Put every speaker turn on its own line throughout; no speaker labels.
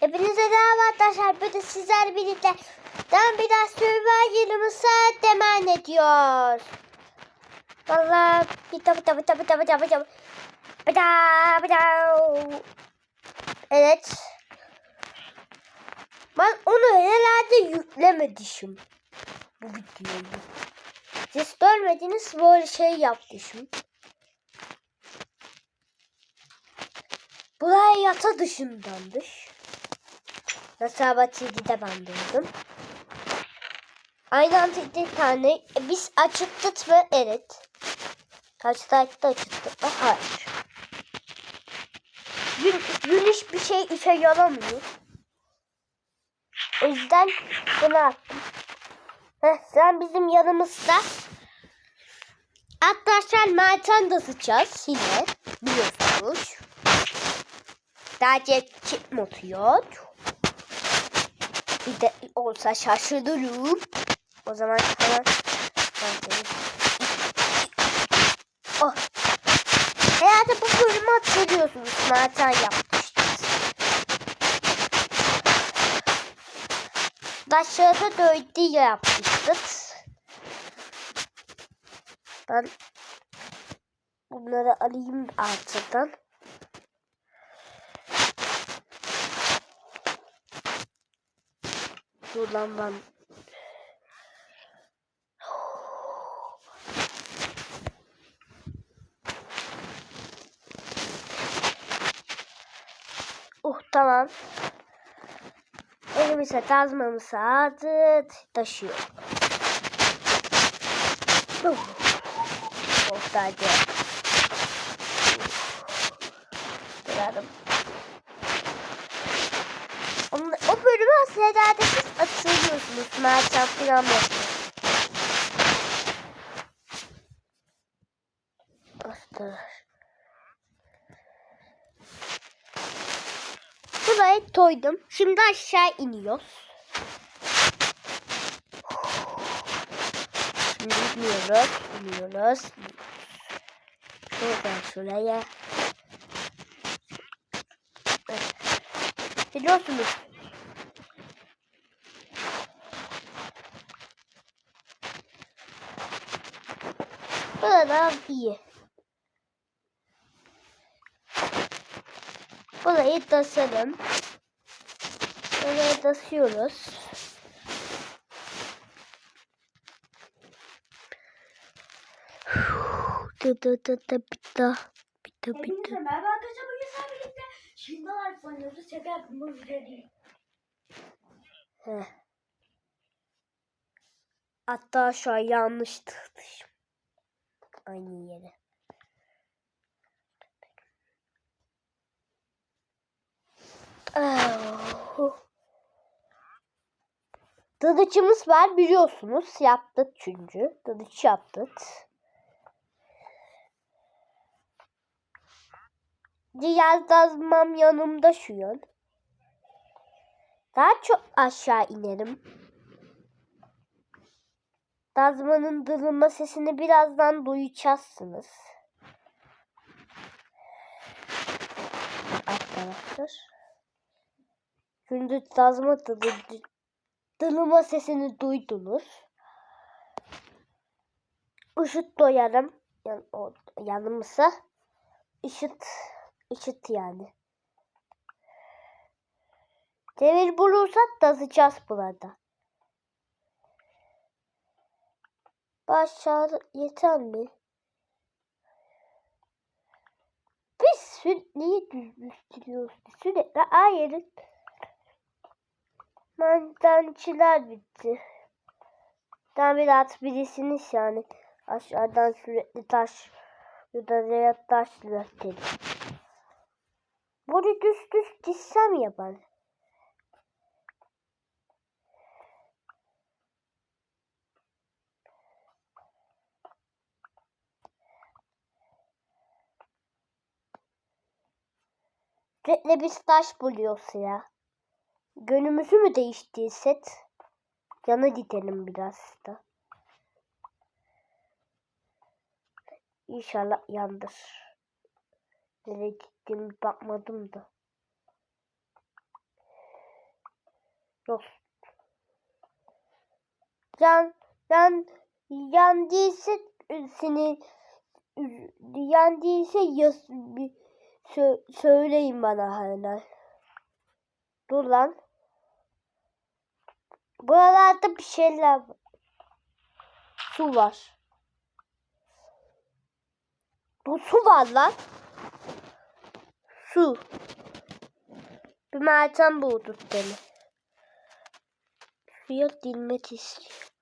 Hepinize merhaba arkadaşlar. Bugün sizlerle birlikte ben bir daha Survivor'ımıza deman ediyor. Valla bir tabi tabi tabi tabi tabi tabi. Bıda bıda. Evet. Ben onu herhalde yüklemedim. Bu videoyu. Siz görmediniz böyle şey yapmışım. Buraya yata dışındandır. Nasaba TV'de ben duydum. Aynı anda tane. E, biz açıktık mı? Evet. Kaç saatte açıktık mı? Hayır. Gün, gün hiçbir şey işe yaramıyor. O yüzden bunu attım. Heh, sen bizim yanımızda. Arkadaşlar Mert'en de sıçacağız yine. Biliyorsunuz. Sadece çift mod yok. De olsa şaşırırım. O zaman hemen Oh. Herhalde bu bölümü hatırlıyorsunuz. Mertan yapmıştı. Başlarda da öyle yapmıştık. Ben bunları alayım artıdan. Dur lan ben. Oh tamam. Elimize tazmamızı aldık. Taşıyor. Oh. Oh sadece. Duralım. O bölümü aslında Mertcan falan yapıyor. Arkadaşlar. Burayı toydum. Şimdi aşağı iniyoruz. Şimdi iniyoruz. iniyoruz. Şuradan şuraya. Biliyorsunuz. Burada iyi. Burayı tasalım. Buraya tasıyoruz. Dı dı dı dı. Bita bita.
Hepinize merhaba arkadaşlar bugün sizlerle birlikte Şindalar oynuyoruz. Şaka yaptım bu video değil.
Heh. Hatta şu an yanlış tıkmışım. Aynı yere. Ah. Dadıçımız var biliyorsunuz. Yaptık çünkü. Dadıç yaptık. Diğer dazmam yanımda şu an. Daha çok aşağı inerim. Dazmanın dırılma sesini birazdan duyacaksınız. Arkadaşlar. Şimdi dazma dırıldı. Dırılma sesini duydunuz. Işıt doyarım. Yan, o, yanımıza. Işıt. Işıt yani. Demir bulursak dazacağız burada. Başar yeter mi? Biz sütliyi düzlüştürüyoruz. Sürekli ayırın. Mandancılar bitti. Tam bir at birisiniz yani. Aşağıdan sürekli taş. Ya da taş dedi. Bunu düz düz dizsem ya ben. Sürekli biz taş buluyoruz ya. Gönlümüzü mü değiştirsek? Yana gidelim biraz da. İnşallah yandır. Nereye gittiğimi bakmadım da. Yok. Yan yan yan değilse senin yan değilse yaz, bir sö- söyleyin bana hala. Dur lan. Buralarda bir şeyler var. Su var. Bu su var lan. Su. Bir mercan bulduk beni. Suya dilmek istiyor.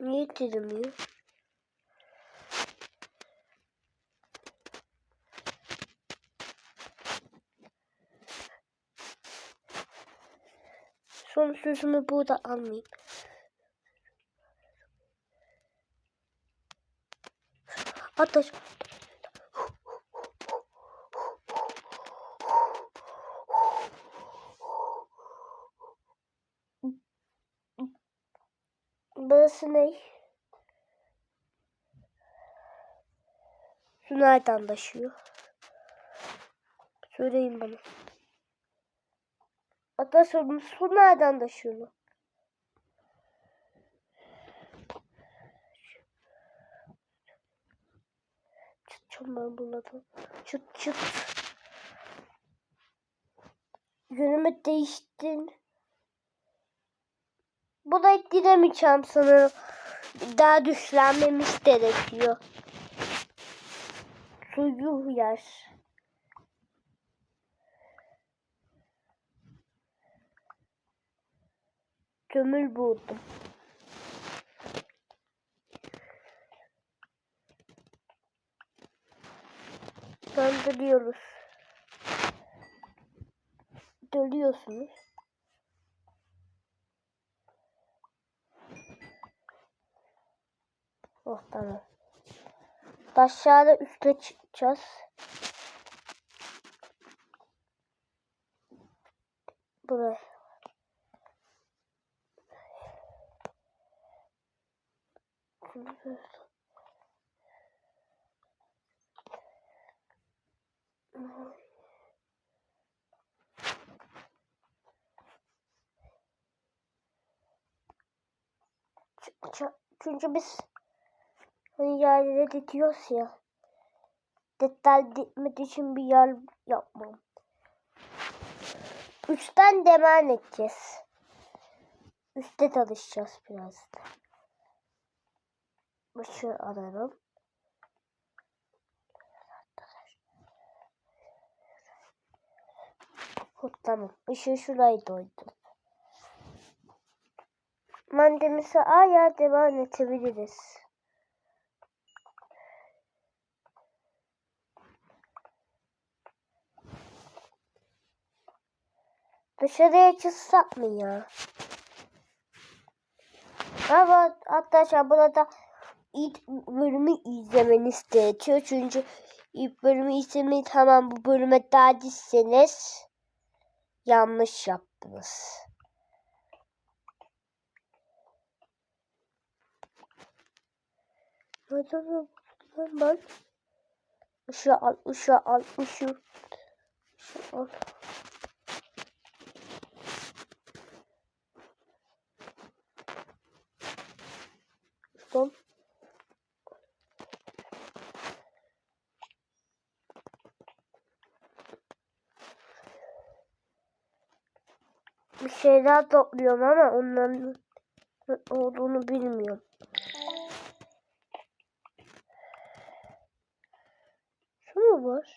Niye dilmiyor? Sözümü burada almayayım. Ateş. Burası ne? Su nereden taşıyor? Söyleyin bana. Atasözüm su nereden taşıyor? Çıtacağım ben bunlardan. Çıt çıt. Yönümü değiştin. Buna giremeyeceğim sanırım. Daha düşlenmemiş gerekiyor. Suyu yer. Kömür buldum. Döndürüyoruz. Dönüyorsunuz. Oh tamam. Aşağıda üste çıkacağız. Buraya. Çünkü biz hani yerlere dikiyoruz ya. Detay dikmek için bir yer yapmam. Üstten devam edeceğiz. Üste çalışacağız biraz da. Işığı ararım. Tamam. Işığı şurayı doydum. Mandemizi aya devam edebiliriz. Dışarıya çıksak mı ya? Ama arkadaşlar burada ilk bölümü izlemeniz gerekiyor. Çünkü ilk bölümü izlemeyi tamam bu bölüme derdiseniz yanlış yaptınız. Bak. Işığı al, ışığı al, ışığı. Işığı al. Son. Bir şeyler topluyorum ama onların olduğunu bilmiyorum. Şu mu var?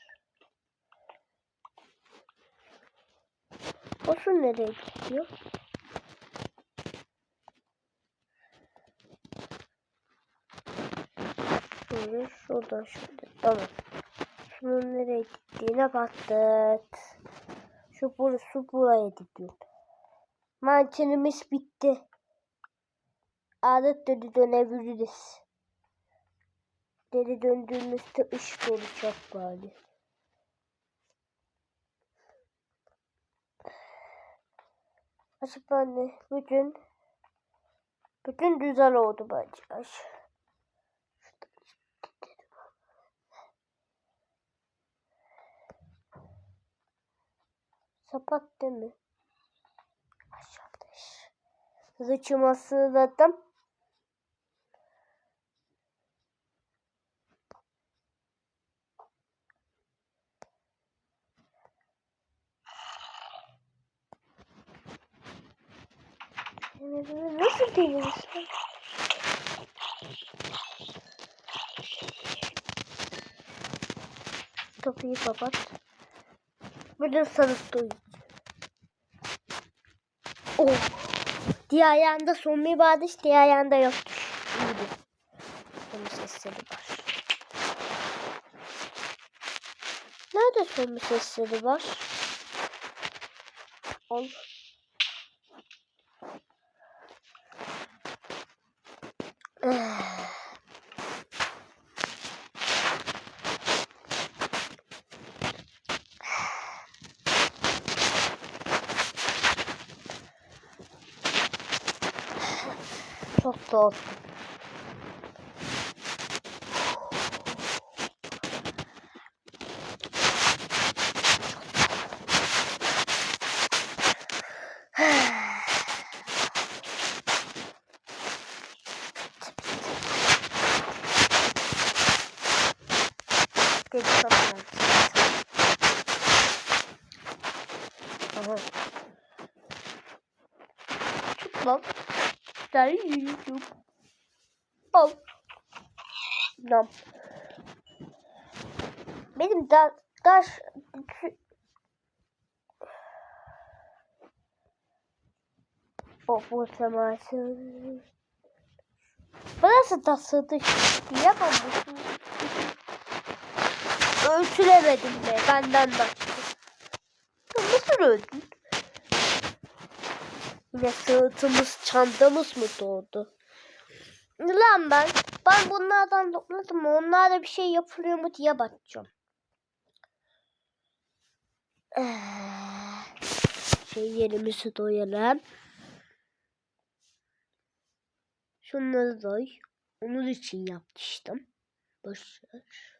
O su nereye gidiyor? Şöyle şuradan şöyle. Tamam. Şunun nereye gittiğine baktık. Şu bur su buraya gidiyor. Mankenimiz bitti. Adet dönü dönebiliriz. Geri döndüğümüzde ışık olacak bari. Acaba ne? Bütün bütün güzel oldu bence. Sapat değil mi? Sığladım. Nasıl deniyorsun? Kapıyı kapat. Burada sarıp duyuyor. Oh. Diğer ayağında bir bağış, diğer ayağında yok. İyiydi. Son sesleri var. Nerede son sesleri var? Ol. Çok Sen yiyeceğim. Al. Nam. Benim da taş o bu teması. Burası da sığdı. Yapamam. Ölçülemedim be benden. Ya Nasıl öldün? Yine sığıtımız, çantamız mı doğdu? Lan ben, ben bunlardan topladım mı? Onlarla bir şey yapılıyor mu diye bakacağım. Eh, Şey yerimizi doyalım. Şunları doy. Onun için yapmıştım. Boş ver.